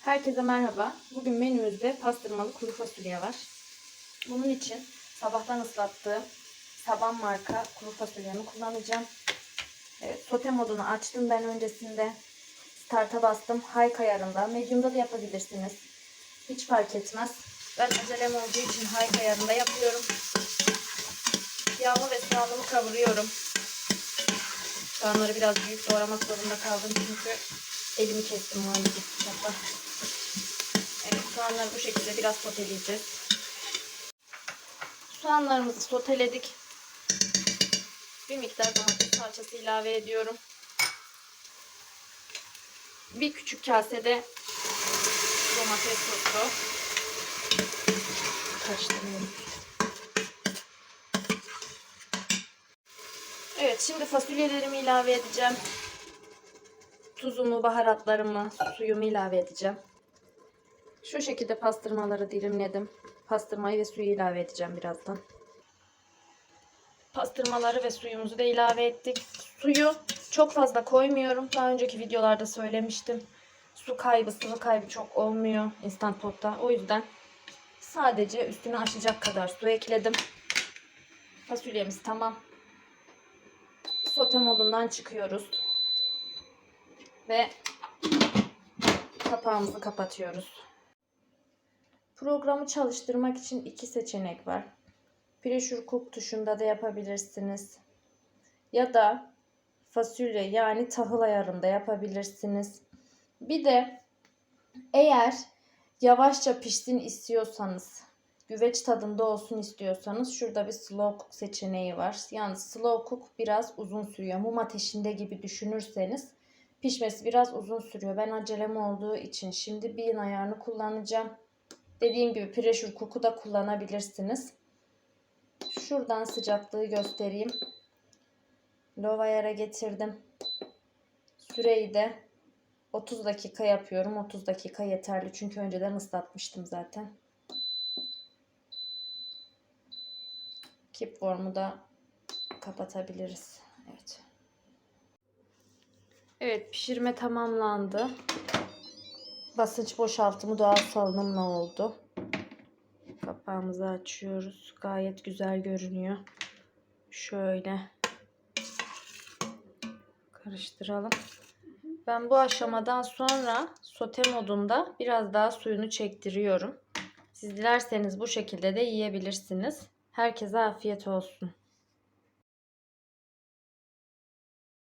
Herkese merhaba. Bugün menümüzde pastırmalı kuru fasulye var. Bunun için sabahtan ıslattığım Saban marka kuru fasulyemi kullanacağım. Evet, sote modunu açtım ben öncesinde. Start'a bastım. High ayarında. Medium'da da yapabilirsiniz. Hiç fark etmez. Ben acelem olduğu için high ayarında yapıyorum. Yağımı ve soğanımı kavuruyorum. Soğanları biraz büyük doğramak zorunda kaldım çünkü elimi kestim bıçakla. Soğanları bu şekilde biraz soteleyeceğiz. Soğanlarımızı soteledik. Bir miktar domates salçası ilave ediyorum. Bir küçük kasede domates sosu. Karıştırıyorum. Evet şimdi fasulyelerimi ilave edeceğim. Tuzumu, baharatlarımı, suyumu ilave edeceğim. Şu şekilde pastırmaları dilimledim. Pastırmayı ve suyu ilave edeceğim birazdan. Pastırmaları ve suyumuzu da ilave ettik. Suyu çok fazla koymuyorum. Daha önceki videolarda söylemiştim. Su kaybı, sıvı kaybı çok olmuyor instant potta. O yüzden sadece üstünü aşacak kadar su ekledim. Fasulyemiz tamam. Sote modundan çıkıyoruz. Ve kapağımızı kapatıyoruz. Programı çalıştırmak için iki seçenek var. Pressure cook tuşunda da yapabilirsiniz. Ya da fasulye yani tahıl ayarında yapabilirsiniz. Bir de eğer yavaşça pişsin istiyorsanız, güveç tadında olsun istiyorsanız şurada bir slow cook seçeneği var. Yani slow cook biraz uzun sürüyor. Mum ateşinde gibi düşünürseniz pişmesi biraz uzun sürüyor. Ben acelem olduğu için şimdi bin ayarını kullanacağım. Dediğim gibi pressure cook'u da kullanabilirsiniz. Şuradan sıcaklığı göstereyim. Low ayara getirdim. Süreyi de 30 dakika yapıyorum. 30 dakika yeterli çünkü önceden ıslatmıştım zaten. Keep warm'u da kapatabiliriz. Evet. Evet pişirme tamamlandı. Basınç boşaltımı doğal salınımla oldu. Kapağımızı açıyoruz. Gayet güzel görünüyor. Şöyle karıştıralım. Ben bu aşamadan sonra sote modunda biraz daha suyunu çektiriyorum. Siz dilerseniz bu şekilde de yiyebilirsiniz. Herkese afiyet olsun.